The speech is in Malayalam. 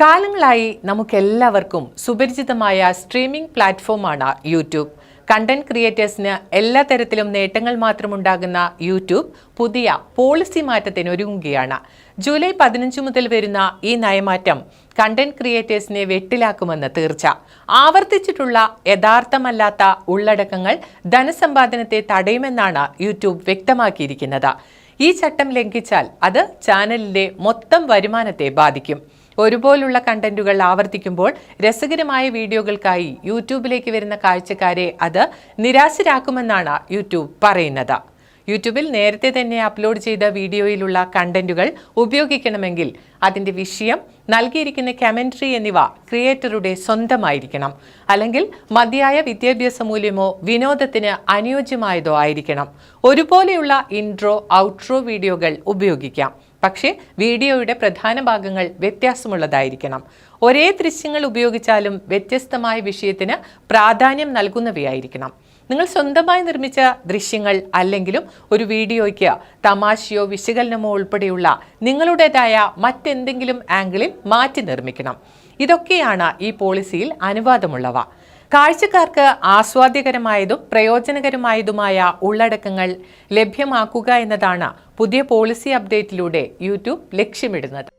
കാലങ്ങളായി നമുക്കെല്ലാവർക്കും സുപരിചിതമായ സ്ട്രീമിംഗ് പ്ലാറ്റ്ഫോമാണ് യൂട്യൂബ്. കണ്ടന്റ് ക്രിയേറ്റേഴ്സിന് എല്ലാ തരത്തിലും നേട്ടങ്ങൾ മാത്രമുണ്ടാകുന്ന യൂട്യൂബ് പുതിയ പോളിസി മാറ്റത്തിന് ഒരുങ്ങുകയാണ്. ജൂലൈ പതിനഞ്ച് മുതൽ വരുന്ന ഈ നയമാറ്റം കണ്ടന്റ് ക്രിയേറ്റേഴ്സിനെ വെട്ടിലാക്കുമെന്ന് തീർച്ച. ആവർത്തിച്ചിട്ടുള്ള യഥാർത്ഥമല്ലാത്ത ഉള്ളടക്കങ്ങൾ ധനസമ്പാദനത്തെ തടയുമെന്നാണ് യൂട്യൂബ് വ്യക്തമാക്കിയിരിക്കുന്നത്. ഈ ചട്ടം ലംഘിച്ചാൽ അത് ചാനലിന്റെ മൊത്തം വരുമാനത്തെ ബാധിക്കും. ഒരുപോലുള്ള കണ്ടന്റുകൾ ആവർത്തിക്കുമ്പോൾ രസകരമായ വീഡിയോകൾക്കായി യൂട്യൂബിലേക്ക് വരുന്ന കാഴ്ചക്കാരെ അത് നിരാശരാക്കുമെന്നാണ് യൂട്യൂബ് പറയുന്നത്. യൂട്യൂബിൽ നേരത്തെ തന്നെ അപ്ലോഡ് ചെയ്ത വീഡിയോയിലുള്ള കണ്ടന്റുകൾ ഉപയോഗിക്കണമെങ്കിൽ അതിന്റെ വിഷയം നൽകിയിരിക്കുന്ന കമൻട്രി എന്നിവ ക്രിയേറ്ററുടെ സ്വന്തമായിരിക്കണം. അല്ലെങ്കിൽ മതിയായ വിദ്യാഭ്യാസ മൂല്യമോ വിനോദത്തിന് അനുയോജ്യമായതോ ആയിരിക്കണം. ഒരുപോലെയുള്ള ഇൻട്രോ ഔട്ട്രോ വീഡിയോകൾ ഉപയോഗിക്കാം. പക്ഷേ വീഡിയോയുടെ പ്രധാന ഭാഗങ്ങൾ വ്യത്യാസമുള്ളതായിരിക്കണം. ഒരേ ദൃശ്യങ്ങൾ ഉപയോഗിച്ചാലും വ്യത്യസ്തമായ വിഷയത്തിന് പ്രാധാന്യം നൽകുന്നവയായിരിക്കണം. നിങ്ങൾ സ്വന്തമായി നിർമ്മിച്ച ദൃശ്യങ്ങൾ അല്ലെങ്കിലും ഒരു വീഡിയോയ്ക്ക് തമാശയോ വിശകലനമോ ഉൾപ്പെടെയുള്ള നിങ്ങളുടേതായ മറ്റെന്തെങ്കിലും ആംഗിളിൽ മാറ്റി നിർമ്മിക്കണം. ഇതൊക്കെയാണ് ഈ പോളിസിയിൽ അനുവാദമുള്ളവ. കാഴ്ചക്കാർക്ക് ആസ്വാദ്യകരമായതും പ്രയോജനകരമായതുമായ ഉള്ളടക്കങ്ങൾ ലഭ്യമാക്കുക എന്നതാണ് പുതിയ പോളിസി അപ്ഡേറ്റിലൂടെ യൂട്യൂബ് ലക്ഷ്യമിടുന്നത്.